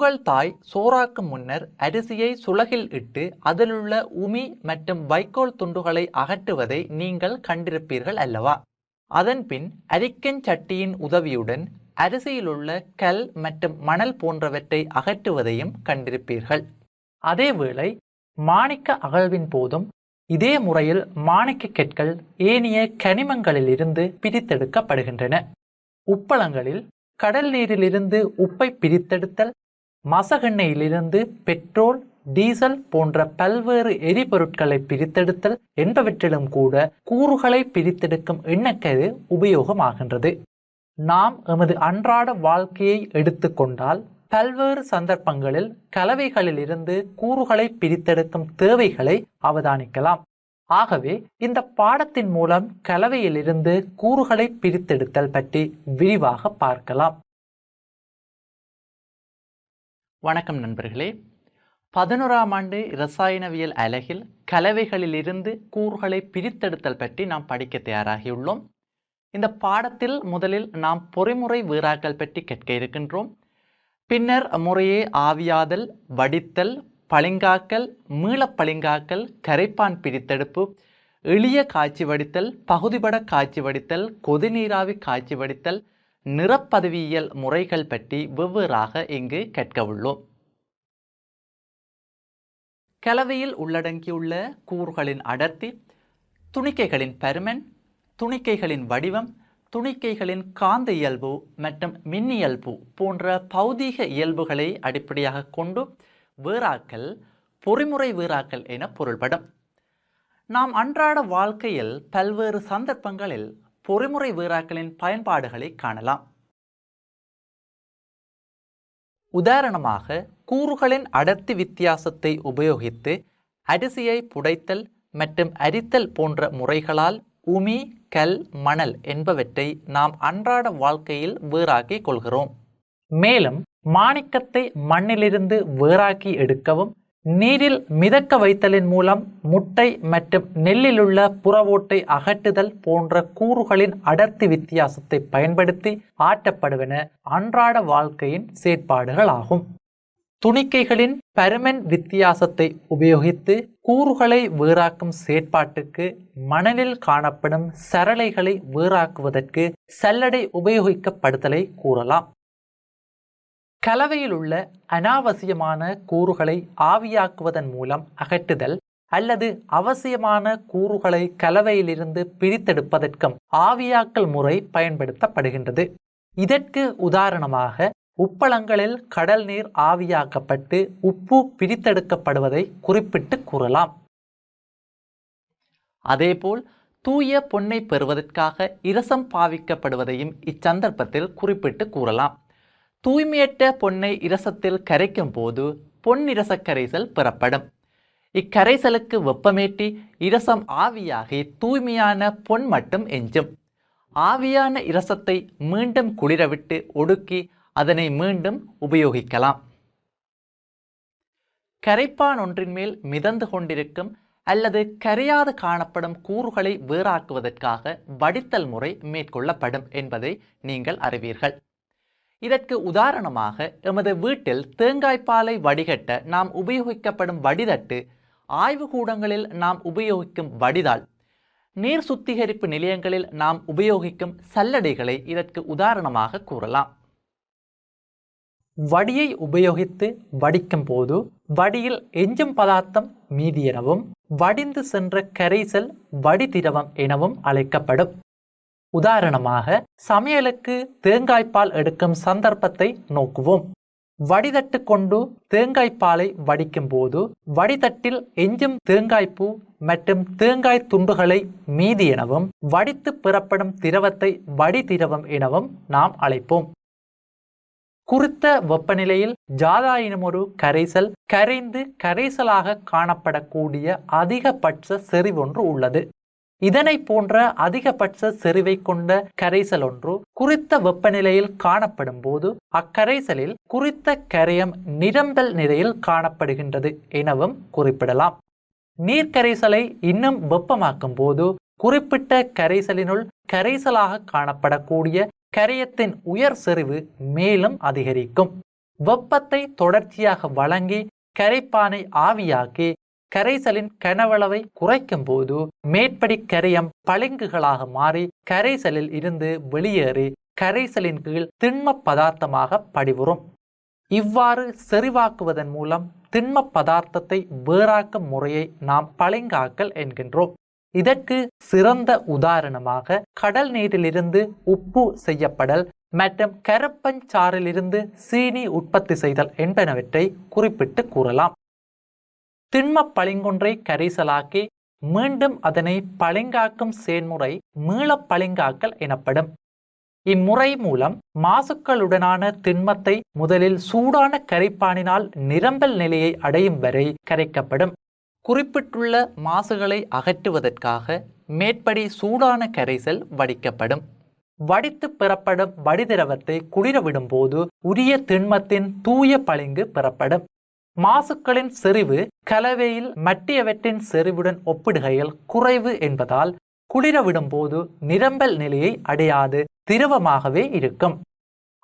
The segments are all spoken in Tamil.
உங்கள் தாய் சோறாக்கு முன்னர் அரிசியை சுலகில் இட்டு அதிலுள்ள உமி மற்றும் வைக்கோல் துண்டுகளை அகற்றுவதை நீங்கள் கண்டிருப்பீர்கள் அல்லவா? அதன்பின் அரிக்கன் சட்டியின் உதவியுடன் அரிசியிலுள்ள கல் மற்றும் மணல் போன்றவற்றை அகற்றுவதையும் கண்டிருப்பீர்கள். அதேவேளை மாணிக்க அகழ்வின் போதும் இதே முறையில் மாணிக்க கற்கள் ஏனைய கனிமங்களிலிருந்து பிரித்தெடுக்கப்படுகின்றன. உப்பளங்களில் கடல் நீரிலிருந்து உப்பை பிரித்தெடுத்தல் மசகெண்ணெயிலிருந்து பெட்ரோல் டீசல் போன்ற பல்வேறு எரிபொருட்களை பிரித்தெடுத்தல் என்பவற்றிலும் கூட கூறுகளை பிரித்தெடுக்கும் எண்ணக்கரு உபயோகமாகின்றது. நாம் எமது அன்றாட வாழ்க்கையை எடுத்துக்கொண்டால் பல்வேறு சந்தர்ப்பங்களில் கலவைகளிலிருந்து கூறுகளை பிரித்தெடுக்கும் தேவைகளை அவதானிக்கலாம். ஆகவே இந்த பாடத்தின் மூலம் கலவையிலிருந்து கூறுகளை பிரித்தெடுத்தல் பற்றி விரிவாக பார்க்கலாம். வணக்கம் நண்பர்களே. பதினோராம் ஆண்டு இரசாயனவியல் அலகில் கலவைகளிலிருந்து கூறுகளை பிரித்தெடுத்தல் பற்றி நாம் படிக்க தயாராகியுள்ளோம். இந்த பாடத்தில் முதலில் நாம் பொறிமுறை வீராக்கள் பற்றி கேட்க இருக்கின்றோம். பின்னர் முறையே ஆவியாதல் வடித்தல் பளிங்காக்கல் மீளப்பளிங்காக்கல் கரைப்பான் பிரித்தெடுப்பு எளிய காய்ச்சி வடித்தல் பகுதிபட காய்ச்சி வடித்தல் கொதிநீராவி காய்ச்சி வடித்தல் நிறப்பதவியியல் முறைகள் பற்றி வெவ்வேறாக இங்கு கேட்க உள்ளோம் கலவையில் உள்ளடங்கியுள்ள கூறுகளின் அடர்த்தி துணிக்கைகளின் பருமன் துணிக்கைகளின் வடிவம் துணிக்கைகளின் காந்த இயல்பு மற்றும் மின்னியல்பு போன்ற பௌதீக இயல்புகளை அடிப்படையாக கொண்டு வீராக்கள் பொறிமுறை வீராக்கள் என பொருள்படும். நாம் அன்றாட வாழ்க்கையில் பல்வேறு சந்தர்ப்பங்களில் பொறிமுறை வீராக்களின் பயன்பாடுகளை காணலாம். உதாரணமாக கூறுகளின் அடர்த்தி வித்தியாசத்தை உபயோகித்து அரிசியை புடைத்தல் மற்றும் அரித்தல் போன்ற முறைகளால் உமி கல் மணல் என்பவற்றை நாம் அன்றாட வாழ்க்கையில் வேறாக்கிக் கொள்கிறோம். மேலும் மாணிக்கத்தை மண்ணிலிருந்து வேறாக்கி எடுக்கவும் நீரில் மிதக்க வைத்தலின் மூலம் முட்டை மற்றும் நெல்லிலுள்ள புறவோட்டை அகற்றுதல் போன்ற கூறுகளின் அடர்த்தி வித்தியாசத்தை பயன்படுத்தி ஆட்டப்படுவன அன்றாட வாழ்க்கையின் செயற்பாடுகள் ஆகும் துணிக்கைகளின் பருமன் வித்தியாசத்தை உபயோகித்து கூறுகளை வேறாக்கும் செயற்பாட்டுக்கு மணலில் காணப்படும் சரளைகளை வேறாக்குவதற்கு சல்லடை உபயோகிக்கப்படுதலை கூறலாம். கலவையில் உள்ள அனாவசியமான கூறுகளை ஆவியாக்குவதன் மூலம் அகற்றுதல் அல்லது அவசியமான கூறுகளை கலவையிலிருந்து பிரித்தெடுப்பதற்கும் ஆவியாக்கல் முறை பயன்படுத்தப்படுகின்றது. இதற்கு உதாரணமாக உப்பளங்களில் கடல் நீர் ஆவியாக்கப்பட்டு உப்பு பிரித்தெடுக்கப்படுவதை குறிப்பிட்டு கூறலாம். அதேபோல் தூய பொன்னை பெறுவதற்காக இரசம் பாவிக்கப்படுவதையும் இச்சந்தர்ப்பத்தில் குறிப்பிட்டு கூறலாம். தூய்மையற்ற பொன்னை இரசத்தில் கரைக்கும் போது பொன் இரச கரைசல் பெறப்படும். இக்கரைசலுக்கு வெப்பமேட்டி இரசம் ஆவியாகி தூய்மையான பொன் மட்டும் எஞ்சும். ஆவியான இரசத்தை மீண்டும் குளிரவிட்டு ஒடுக்கி அதனை மீண்டும் உபயோகிக்கலாம். கரைப்பான் ஒன்றின் மேல் மிதந்து கொண்டிருக்கும் அல்லது கரையாது காணப்படும் கூறுகளை வேறாக்குவதற்காக வடித்தல் முறை மேற்கொள்ளப்படும் என்பதை நீங்கள் அறிவீர்கள். இதற்கு உதாரணமாக எமது வீட்டில் தேங்காய்ப்பாலை வடிகட்ட நாம் உபயோகிக்கப்படும் வடிதட்டு ஆய்வுக்கூடங்களில் நாம் உபயோகிக்கும் வடிதாள் நீர் சுத்திகரிப்பு நிலையங்களில் நாம் உபயோகிக்கும் சல்லடைகளை இதற்கு உதாரணமாக கூறலாம். வடியை உபயோகித்து வடிக்கும் போது வடியில் எஞ்சும் பதார்த்தம் மீதி எனவும் வடிந்து சென்ற கரைசல் வடி திரவம் எனவும் அழைக்கப்படும். உதாரணமாக சமையலுக்கு தேங்காய்ப்பால் எடுக்கும் சந்தர்ப்பத்தை நோக்குவோம். வடிதட்டு கொண்டு தேங்காய்ப்பாலை வடிக்கும் போது வடிதட்டில் எஞ்சும் தேங்காய்ப்பூ மற்றும் தேங்காய் துண்டுகளை மீதி எனவும் வடித்து பெறப்படும் திரவத்தை வடி திரவம் எனவும் நாம் அழைப்போம். குறித்த வெப்பநிலையில் ஜாதா எனுமொரு கரைசல் கரைந்து கரைசலாக காணப்படக்கூடிய அதிகபட்ச செறிவொன்று உள்ளது. இதனை போன்ற அதிகபட்ச செறிவை கொண்ட கரைசல் ஒன்று குறித்த வெப்பநிலையில் காணப்படும் போது அக்கரைசலில் குறித்த கரையம் நிரம்பல் நிலையில் காணப்படுகின்றது எனவும் குறிப்பிடலாம். நீர்க்கரைசலை இன்னும் வெப்பமாக்கும் போது குறிப்பிட்ட கரைசலினுள் கரைசலாக காணப்படக்கூடிய கரையத்தின் உயர் செறிவு மேலும் அதிகரிக்கும். வெப்பத்தை தொடர்ச்சியாக வழங்கி கரைப்பானை ஆவியாக்கி கரைசலின் கனவளவை குறைக்கும் போது மேற்படி கரையம் பளிங்குகளாக மாறி கரைசலில் இருந்து வெளியேறி கரைசலின் கீழ் திண்ம பதார்த்தமாக படிவுறும் இவ்வாறு செறிவாக்குவதன் மூலம் திண்ம பதார்த்தத்தை வேறாக்கும் முறையை நாம் பளிங்காக்கல் என்கின்றோம். இதற்கு சிறந்த உதாரணமாக கடல் நீரிலிருந்து உப்பு செய்யப்படல் மற்றும் கரப்பஞ்சாறிலிருந்து சீனி உற்பத்தி செய்தல் என்பனவற்றை குறிப்பிட்டு கூறலாம். திண்ம பளிங்கொன்றை கரைசலாக்கி மீண்டும் அதனை பளிங்காக்கும் செயல்முறை மீளப் பளிங்காக்கல் எனப்படும். இம்முறை மூலம் மாசுக்களுடனான திண்மத்தை முதலில் சூடான கரைப்பானினால் நிரம்பல் நிலையை அடையும் வரை கரைக்கப்படும். குறிப்பிட்டுள்ள மாசுகளை அகற்றுவதற்காக மேற்படி சூடான கரைசல் வடிக்கப்படும். வடித்து பெறப்படும் வடிதிரவத்தை குளிரவிடும் போது உரிய திண்மத்தின் தூய பளிங்கு பெறப்படும். மாசுக்களின் செறிவு கலவையில் மட்டியவற்றின் செறிவுடன் ஒப்பிடுகையில் குறைவு என்பதால் குளிர விடும்போது நிரம்பல் நிலையை அடையாது திரவமாகவே இருக்கும்.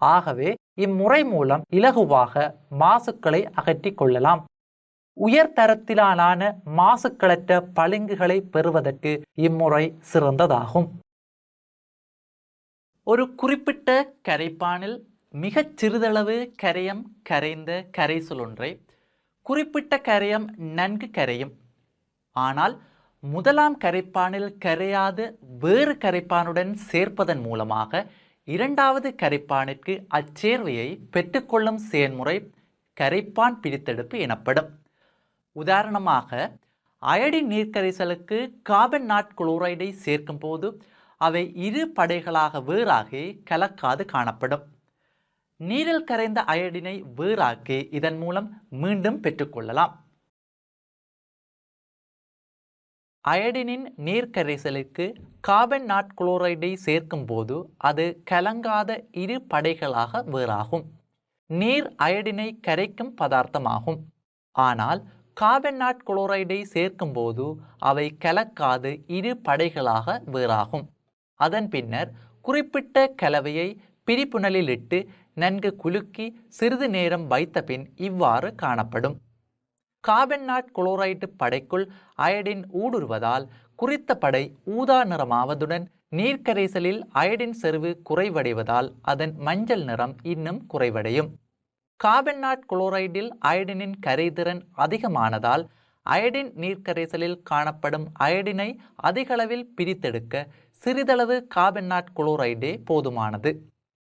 ஆகவே இம்முறை மூலம் இலகுவாக மாசுக்களை அகற்றிக் கொள்ளலாம். உயர்தரத்திலான மாசுக்களற்ற பளிங்குகளை பெறுவதற்கு இம்முறை சிறந்ததாகும். ஒரு குறிப்பிட்ட கரைப்பானில் மிகச் சிறிதளவு கரையம் கரைந்த கரைசல் ஒன்றை குறிப்பிட்ட கரையம் நன்கு கரையும். ஆனால் முதலாம் கரைப்பானில் கரையாத வேறு கரைப்பானுடன் சேர்ப்பதன் மூலமாக இரண்டாவது கரைப்பானிற்கு அச்சேர்வையை பெற்றுக்கொள்ளும் செயல்முறை கரைப்பான் பிரித்தெடுப்பு எனப்படும். உதாரணமாக அயடின் நீர்க்கரைசலுக்கு கார்பன் நாட் குளோரைடை சேர்க்கும்போது அவை இரு படைகளாக வேறாகி கலக்காது காணப்படும். நீரில் கரைந்த அயடினை வேறாக்கி இதன் மூலம் மீண்டும் பெற்றுக்கொள்ளலாம். அயடினின் நீர்க்கரைசலுக்கு கார்பன் நாட் குளோரைடை சேர்க்கும் போது அது கலங்காத இரு படைகளாக வேறாகும். நீர் அயடினை கரைக்கும் பதார்த்தமாகும். ஆனால் கார்பன் நாட் குளோரைடை சேர்க்கும் போது அவை கலக்காது இரு படைகளாக வேறாகும். அதன் பின்னர் குறிப்பிட்ட கலவையை பிரிப்புணலில் இட்டு நன்கு குலுக்கி சிறிது நேரம் வைத்த பின் இவ்வாறு காணப்படும். காபென்னாட் குளோரைட்டு குளோரைடு படைக்குள் அயடின் ஊடுருவதால் குறித்த படை ஊதா நிறமாவதுடன் நீர்க்கரைசலில் அயடின் செறிவு குறைவடைவதால் அதன் மஞ்சள் நிறம் இன்னும் குறைவடையும். காபென்னாட் குளோரைடில் அயடினின் கரைதிறன் அதிகமானதால் அயடின் நீர்க்கரைசலில் காணப்படும் அயடினை அதிகளவில் பிரித்தெடுக்க சிறிதளவு கார்பன் குளோரைடே போதுமானது.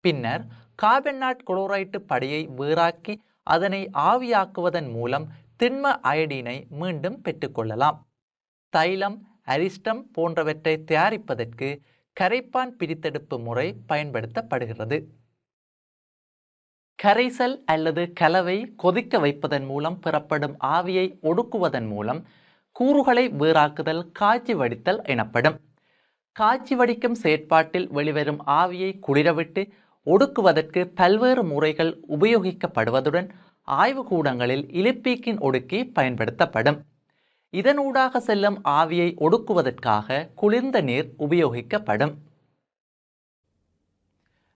பின்னர் கார்பன் குளோரைட்டு படியை வேறாக்கி அதனை ஆவியாக்குவதன் மூலம் திண்ம அயடினை மீண்டும் பெற்றுக்கொள்ளலாம் தைலம் அரிஸ்டம் போன்றவற்றை தயாரிப்பதற்கு கரைப்பான் பிரித்தெடுப்பு முறை பயன்படுத்தப்படுகிறது. கரைசல் அல்லது கலவை கொதிக்க வைப்பதன் மூலம் பெறப்படும் ஆவியை ஒடுக்குவதன் மூலம் கூறுகளை வேறாக்குதல் காய்ச்சி வடித்தல் எனப்படும். காய்ச்சி வடிக்கும் செயற்பாட்டில் வெளிவரும் ஆவியை குளிரவிட்டு ஒடுக்குவதற்கு பல்வேறு முறைகள் உபயோகிக்கப்படுவதுடன் ஆய்வுக்கூடங்களில் இலிப்பீக்கின் ஒடுக்கி பயன்படுத்தப்படும். இதனூடாக செல்லும் ஆவியை ஒடுக்குவதற்காக குளிர்ந்த நீர் உபயோகிக்கப்படும்.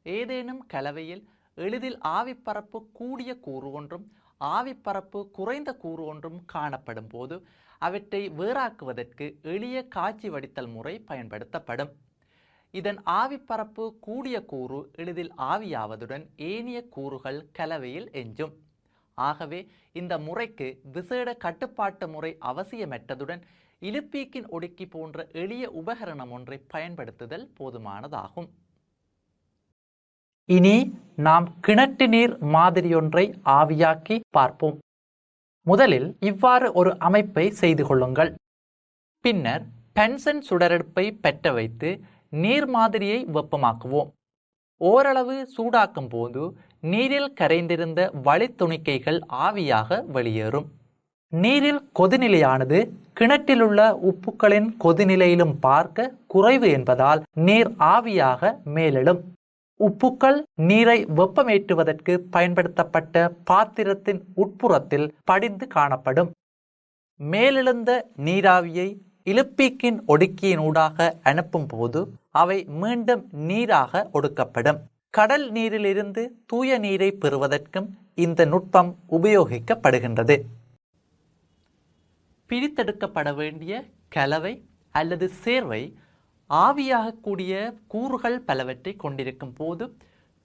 ஏதேனும் கலவையில் எளிதில் ஆவிப்பரப்பு கூடிய கூறு ஒன்றும் ஆவிப்பரப்பு குறைந்த கூறு ஒன்றும் காணப்படும் போது அவற்றை வேறாக்குவதற்கு எளிய காட்சி வடித்தல் முறை பயன்படுத்தப்படும். இதன் ஆவிப்பரப்பு கூடிய கூறு எளிதில் ஆவியாவதுடன் ஏனிய கூறுகள் கலவையில் எஞ்சும். ஆகவே இந்த முறைக்கு விசேட கட்டுப்பாட்டு முறை அவசியமற்றதுடன் இலுப்பீக்கின் ஒடுக்கி போன்ற எளிய உபகரணம் ஒன்றை பயன்படுத்துதல் போதுமானதாகும். இனி நாம் கிணற்று நீர் மாதிரியொன்றை ஆவியாக்கி பார்ப்போம். முதலில் இவ்வாறு ஒரு அமைப்பை செய்து கொள்ளுங்கள். பின்னர் பென்சன் சுடரெடுப்பை பெற்ற வைத்து நீர் மாதிரியை வெப்பமாக்குவோம். ஓரளவு சூடாக்கும் போது நீரில் கரைந்திருந்த வழித்துணிக்கைகள் ஆவியாக வெளியேறும். நீரில் கொதிநிலையானது கிணற்றிலுள்ள உப்புக்களின் கொதிநிலையிலும் பார்க்க குறைவு என்பதால் நீர் ஆவியாக மேலெழும். உப்புக்கள் நீரை வெப்பமேற்றுவதற்கு பயன்படுத்தப்பட்ட பாத்திரத்தின் உட்புறத்தில் படிந்து காணப்படும். மேலெழுந்த நீராவியை இழுப்பீக்கின் ஒடுக்கியினூடாக அனுப்பும் போது அவை மீண்டும் நீராக ஒடுக்கப்படும். கடல் நீரிலிருந்து தூய நீரை பெறுவதற்கும் இந்த நுட்பம் உபயோகிக்கப்படுகின்றது. பிரித்தெடுக்கப்பட வேண்டிய கலவை அல்லது சேர்வை ஆவியாகக்கூடிய கூறுகள் பலவற்றை கொண்டிருக்கும் போது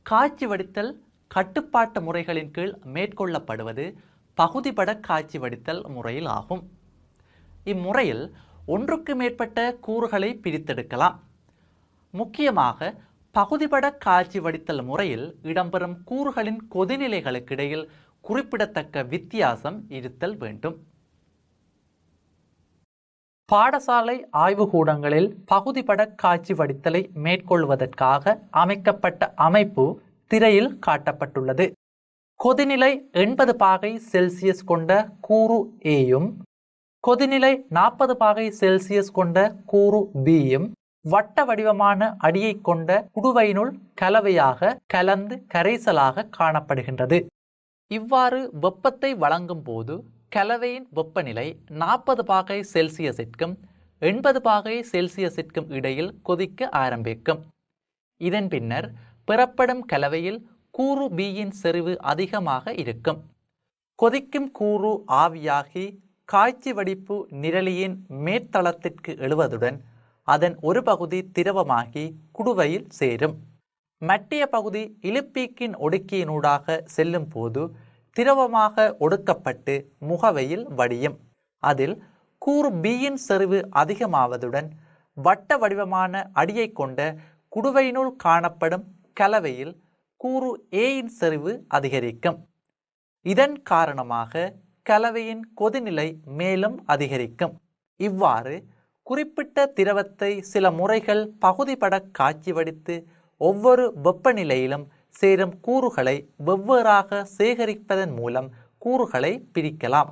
காட்சி வடித்தல் கட்டுப்பாட்டு முறைகளின் கீழ் மேற்கொள்ளப்படுவது பகுதிபட காட்சி வடித்தல் முறையில் ஆகும் இம்முறையில் ஒன்றுக்கு மேற்பட்ட கூறுகளை பிரித்தெடுக்கலாம். முக்கியமாக பகுதிபட காட்சி வடித்தல் முறையில் இடம்பெறும் கூறுகளின் கொதிநிலைகளுக்கிடையில் குறிப்பிடத்தக்க வித்தியாசம் இருத்தல் வேண்டும். பாடசாலை ஆய்வுகூடங்களில் பகுதிபட காட்சி வடித்தலை மேற்கொள்வதற்காக அமைக்கப்பட்ட அமைப்பு திரையில் காட்டப்பட்டுள்ளது. கொதிநிலை எண்பது பாகை செல்சியஸ் கொண்ட கூறு ஏயும் கொதிநிலை நாற்பது பாகை செல்சியஸ் கொண்ட கூறு பியும் வட்ட வடிவமான அடியை கொண்ட குடுவையினுள் கலவையாக கலந்து கரைசலாக காணப்படுகின்றது. இவ்வாறு வெப்பத்தை வழங்கும் போது கலவையின் வெப்பநிலை நாற்பது பாகை செல்சியஸிற்கும் எண்பது பாகை செல்சியஸிற்கும் இடையில் கொதிக்க ஆரம்பிக்கும். இதன் பின்னர் பெறப்படும் கலவையில் கூறு பியின் செறிவு அதிகமாக இருக்கும். கொதிக்கும் கூறு ஆவியாகி காய்ச்சி வடிப்பு நிரலியின் மேற்தளத்திற்கு எழுவதுடன் அதன் ஒரு பகுதி திரவமாகி குடுவையில் சேரும். மட்டிய பகுதி இழுப்பீக்கின் ஒடுக்கியினூடாக செல்லும் போது திரவமாக ஒடுக்கப்பட்டு முகவையில் வடியும். அதில் கூறு பியின் செறிவு அதிகமாவதுடன் வட்ட வடிவமான அடியை கொண்ட குடுவையினுள் காணப்படும் கலவையில் கூறு ஏயின் செறிவு அதிகரிக்கும். இதன் காரணமாக கலவையின் கொதிநிலை மேலும் அதிகரிக்கும். இவ்வாறு குறிப்பிட்ட திரவத்தை சில முறைகள் பகுதிபட காட்சி வடித்து ஒவ்வொரு வெப்பநிலையிலும் சேரும் கூறுகளை வெவ்வேறாக சேகரிப்பதன் மூலம் கூறுகளை பிரிக்கலாம்.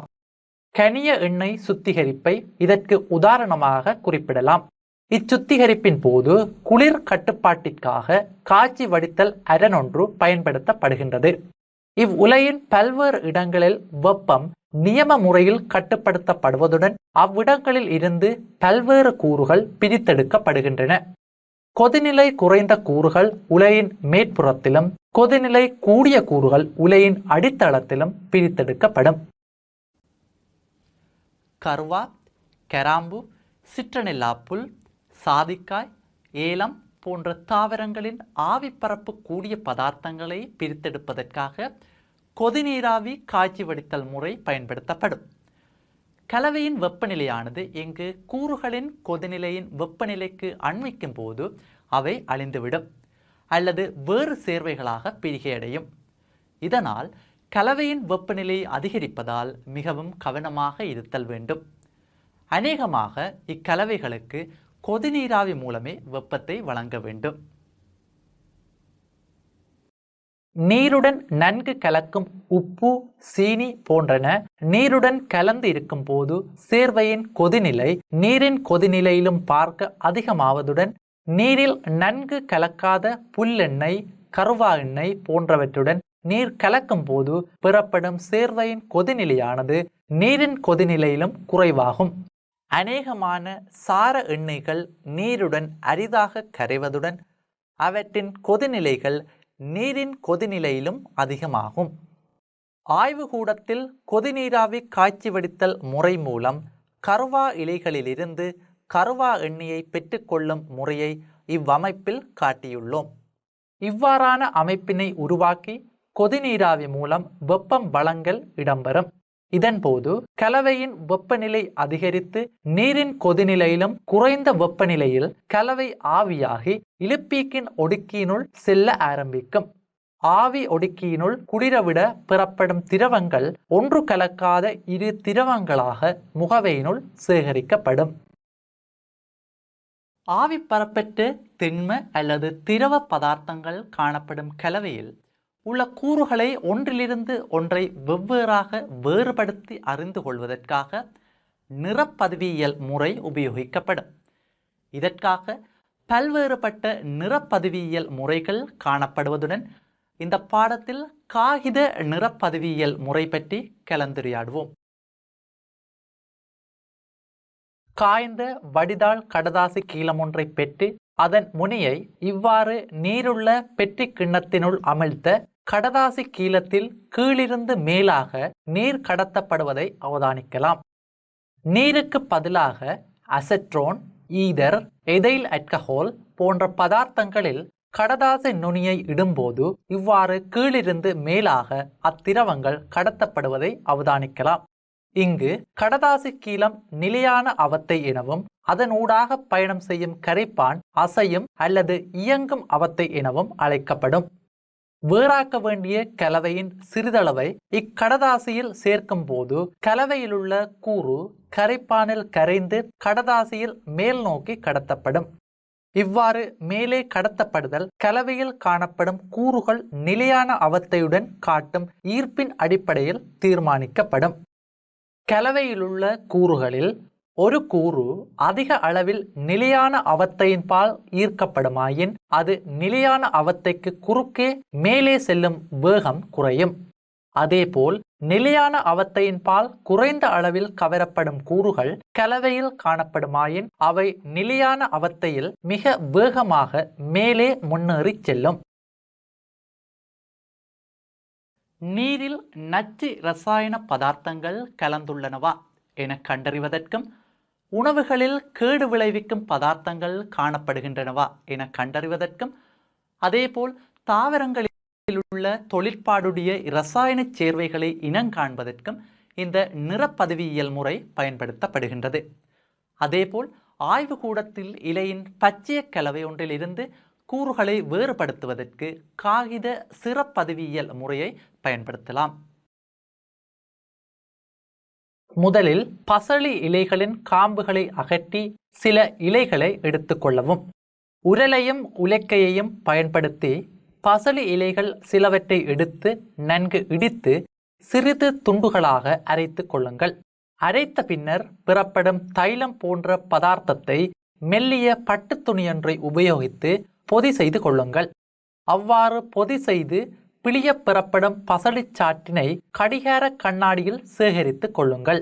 கனிய எண்ணெய் சுத்திகரிப்பை இதற்கு உதாரணமாக குறிப்பிடலாம். இச்சுத்திகரிப்பின் போது குளிர் கட்டுப்பாட்டிற்காக காட்சி வடித்தல் அரணொன்று பயன்படுத்தப்படுகின்றது. இவ்வுலையின் பல்வேறு இடங்களில் வெப்பம் நியம முறையில் கட்டுப்படுத்தப்படுவதுடன் அவ்விடங்களில் இருந்து பல்வேறு கூறுகள் பிரித்தெடுக்கப்படுகின்றன. கொதிநிலை குறைந்த கூறுகள் உலையின் மேற்புறத்திலும் கொதிநிலை கூடிய கூறுகள் உலையின் அடித்தளத்திலும் பிரித்தெடுக்கப்படும். கருவா கராம்பு சிற்றனில்லா புல் சாதிக்காய் ஏலம் போன்ற தாவரங்களின் ஆவிப்பரப்பு கூடிய பதார்த்தங்களை பிரித்தெடுப்பதற்காக கொதிநீராவி காய்ச்சி வடித்தல் முறை பயன்படுத்தப்படும். கலவையின் வெப்பநிலையானது இங்கு கூறுகளின் கொதிநிலையின் வெப்பநிலைக்கு அண்மிக்கும் போது அவை அழிந்துவிடும் அல்லது வேறு சேர்வைகளாக பிரிகையடையும் இதனால் கலவையின் வெப்பநிலையை அதிகரிப்பதால் மிகவும் கவனமாக இருத்தல் வேண்டும். அநேகமாக இக்கலவைகளுக்கு கொதிநீராவி மூலமே வெப்பத்தை வழங்க வேண்டும். நீருடன் நன்கு கலக்கும் உப்பு சீனி போன்றன. நீருடன் கலந்து இருக்கும் போது சேர்வையின் கொதிநிலை நீரின் கொதிநிலையிலும் பார்க்க அதிகமாவதுடன் நீரில் நன்கு கலக்காத புல்லெண்ணெய் கருவா எண்ணெய் போன்றவற்றுடன் நீர் கலக்கும் போது பெறப்படும் சேர்வையின் கொதிநிலையானது நீரின் கொதிநிலையிலும் குறைவாகும். அநேகமான சார எண்ணெய்கள் நீருடன் அரிதாக கரைவதுடன் அவற்றின் கொதிநிலைகள் நீரின் கொதிநிலையிலும் அதிகமாகும். ஆய்வுகூடத்தில் கொதிநீராவி காய்ச்சி வெடித்தல் முறை மூலம் கருவா இலைகளிலிருந்து கருவா எண்ணெயை பெற்றுக்கொள்ளும் முறையை இவ்வமைப்பில் காட்டியுள்ளோம். இவ்வாறான அமைப்பினை உருவாக்கி கொதிநீராவி மூலம் வெப்பம் வழங்கல் இடம்பெறும். இதன்போது கலவையின் வெப்பநிலை அதிகரித்து நீரின் கொதிநிலையிலும் குறைந்த வெப்பநிலையில் கலவை ஆவியாகி இழுப்பீக்கின் ஒடுக்கியினுள் செல்ல ஆரம்பிக்கும். ஆவி ஒடுக்கியினுள் குளிரவிட பெறப்படும் திரவங்கள் ஒன்று கலக்காத இரு திரவங்களாக முகவையினுள் சேகரிக்கப்படும். ஆவி பரப்பெற்று திண்ம அல்லது திரவ பதார்த்தங்கள் காணப்படும் கலவையில் உள்ள கூறுகளை ஒன்றிலிருந்து ஒன்றை வெவ்வேறாக வேறுபடுத்தி அறிந்து கொள்வதற்காக நிறப்பதவியியல் முறை உபயோகிக்கப்படும். இதற்காக பல்வேறுபட்ட நிறப்பதிவியல் முறைகள் காணப்படுவதுடன் இந்த பாடத்தில் காகித நிறப்பதவியியல் முறை பற்றி கலந்துரையாடுவோம். காய்ந்த வடிதாள் கடதாசி கீலம் ஒன்றை பெற்று அதன் முனையை இவ்வாறு நீருள்ள பெற்றி கிண்ணத்தினுள் அமிழ்த்த கடதாசி கீலத்தில் கீழிருந்து மேலாக நீர் கடத்தப்படுவதை அவதானிக்கலாம். நீருக்கு பதிலாக அசெட்ரோன் ஈதர் எதைல் அட்கஹோல் போன்ற பதார்த்தங்களில் கடதாசி நுனியை இடும்போது இவ்வாறு கீழிருந்து மேலாக அத்திரவங்கள் கடத்தப்படுவதை அவதானிக்கலாம். இங்கு கடதாசி கீலம் நிலையான அவத்தை எனவும் அதனூடாக பயணம் செய்யும் கரைப்பான் அசையும் அல்லது இயங்கும் அவத்தை எனவும் அழைக்கப்படும். வேறாக்க வேண்டிய கலவையின் சிறிதளவை இக்கடதாசியில் சேர்க்கும் போது கலவையிலுள்ள கூறு கரைப்பானில் கரைந்து கடதாசியில் மேல் நோக்கி கடத்தப்படும். இவ்வாறு மேலே கடத்தப்படுதல் கலவையில் காணப்படும் கூறுகள் நிலையான அவத்தையுடன் காட்டும் ஈர்ப்பின் அடிப்படையில் தீர்மானிக்கப்படும். கலவையிலுள்ள கூறுகளில் ஒரு கூறு அதிக அளவில் நிலையான அவத்தையின்பால் ஈர்க்கப்படுமாயின் அது நிலையான அவத்தைக்கு குறுக்கே மேலே செல்லும் வேகம் குறையும். அதேபோல் நிலையான அவத்தையின்பால் குறைந்த அளவில் கவரப்படும் கூறுகள் கலவையில் காணப்படுமாயின் அவை நிலையான அவத்தையில் மிக வேகமாக மேலே முன்னேறிச் செல்லும். நீரில் நச்சு ரசாயன பதார்த்தங்கள் கலந்துள்ளனவா? என கண்டறிவதற்கும் உணவுகளில் கேடு விளைவிக்கும் பதார்த்தங்கள் காணப்படுகின்றனவா என கண்டறிவதற்கும் அதேபோல் தாவரங்களில் உள்ள தொழிற்பாடுடைய இரசாயன சேர்வைகளை இனங்காண்பதற்கும் இந்த நிறப்பதவியியல் முறை பயன்படுத்தப்படுகின்றது. அதேபோல் ஆய்வுக்கூடத்தில் இலையின் பச்சைய கலவை ஒன்றிலிருந்து கூறுகளை வேறுபடுத்துவதற்கு காகித சிறப்பதவியியல் முறையை பயன்படுத்தலாம். முதலில் பசளி இலைகளின் காம்புகளை அகற்றி சில இலைகளை எடுத்துக்கொள்ளவும் உரலையும் உலக்கையையும் பயன்படுத்தி பசளி இலைகள் சிலவற்றை எடுத்து நன்கு இடித்து சிறிது துண்டுகளாக அரைத்து கொள்ளுங்கள். அரைத்த பின்னர் பெறப்படும் தைலம் போன்ற பதார்த்தத்தை மெல்லிய பட்டு துணியொன்றை உபயோகித்து பொதி செய்து கொள்ளுங்கள். அவ்வாறு பொதி செய்து பிழிய பெறப்படும் பசளிச்சாற்றினை கடிகார கண்ணாடியில் சேகரித்து கொள்ளுங்கள்.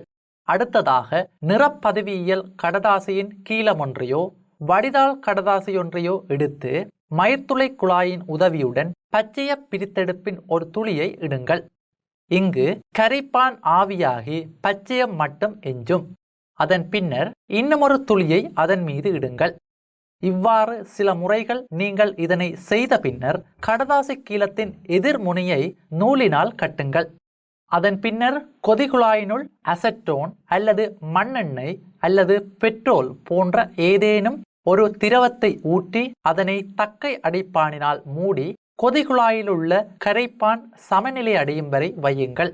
அடுத்ததாக நிறப்பதவியியல் கடதாசியின் கீழமொன்றையோ வடிதாள் கடதாசியொன்றையோ எடுத்து மயத்துளை குழாயின் உதவியுடன் பச்சைய பிரித்தெடுப்பின் ஒரு துளியை இடுங்கள். இங்கு கரைப்பான் ஆவியாகி பச்சையம் மட்டும் எஞ்சும். அதன் பின்னர் இன்னுமொரு துளியை அதன் மீது இடுங்கள். இவ்வாறு சில முறைகள் நீங்கள் இதனை செய்த பின்னர் கடதாசி கீலத்தின் எதிர்முனையை நூலினால் கட்டுங்கள். அதன் பின்னர் கொதிகுழாயினுள் அசட்டோன் அல்லது மண்ணெண்ணெய் அல்லது பெட்ரோல் போன்ற ஏதேனும் ஒரு திரவத்தை ஊற்றி அதனை தக்கை அடைப்பானினால் மூடி கொதிகுழாயிலுள்ள கரைப்பான் சமநிலை அடையும் வரை வையுங்கள்.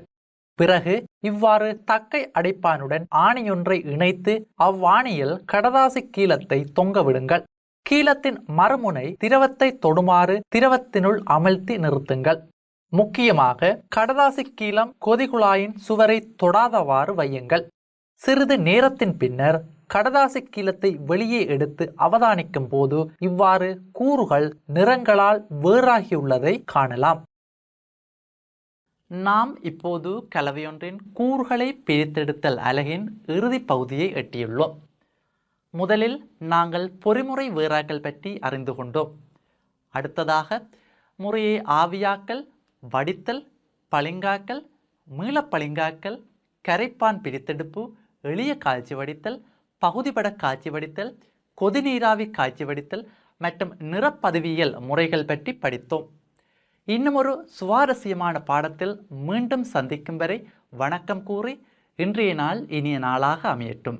பிறகு இவ்வாறு தக்கை அடைப்பானுடன் ஆணியொன்றை இணைத்து அவ்வாணியில் கடதாசி கீலத்தை தொங்கவிடுங்கள் கீழத்தின் மறுமுனை திரவத்தை தொடுமாறு திரவத்தினுள் அமழ்த்தி நிறுத்துங்கள். முக்கியமாக கடதாசி கீழம் கொதிகுழாயின் சுவரை தொடாதவாறு வையுங்கள். சிறிது நேரத்தின் பின்னர் கடதாசி கீழத்தை வெளியே எடுத்து அவதானிக்கும் போது இவ்வாறு கூறுகள் நிறங்களால் வேறாகியுள்ளதை காணலாம். நாம் இப்போது கலவையொன்றின் கூறுகளை பிரித்தெடுத்தல் அலகின் இறுதி பகுதியை எட்டியுள்ளோம். முதலில் நாங்கள் பொறிமுறை வீராக்கள் பற்றி அறிந்து கொண்டோம். அடுத்ததாக முறையை ஆவியாக்கல் வடித்தல் பளிங்காக்கள் மீளப்பளிங்காக்கள் கரைப்பான் பிரித்தெடுப்பு எளிய காய்ச்சி வடித்தல் பகுதிபட காய்ச்சி வடித்தல் கொதிநீராவி காய்ச்சி வடித்தல் மற்றும் நிறப்பதவியல் முறைகள் பற்றி படித்தோம். இன்னும் ஒரு சுவாரஸ்யமான பாடத்தில் மீண்டும் சந்திக்கும் வரை வணக்கம் கூறி இன்றைய நாள் இனிய நாளாக அமையட்டும்.